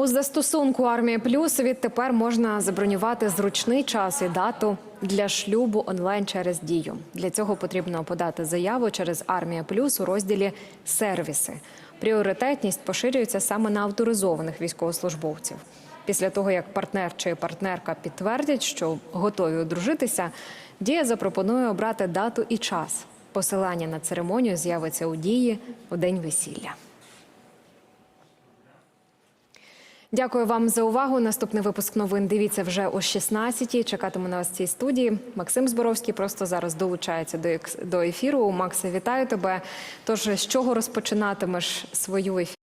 У застосунку Армія Плюс відтепер можна забронювати зручний час і дату для шлюбу онлайн через дію. Для цього потрібно подати заяву через Армія Плюс у розділі Сервіси. Пріоритетність поширюється саме на авторизованих військовослужбовців. Після того, як партнер чи партнерка підтвердять, що готові одружитися, дія запропонує обрати дату і час. Посилання на церемонію з'явиться у дії у день весілля. Дякую вам за увагу. Наступний випуск новин дивіться вже о 16-й. Чекатиму на вас в цій студії. Максим Зборовський просто зараз долучається до ефіру. Макси, вітаю тебе. Тож з чого розпочинатимеш свою ефір?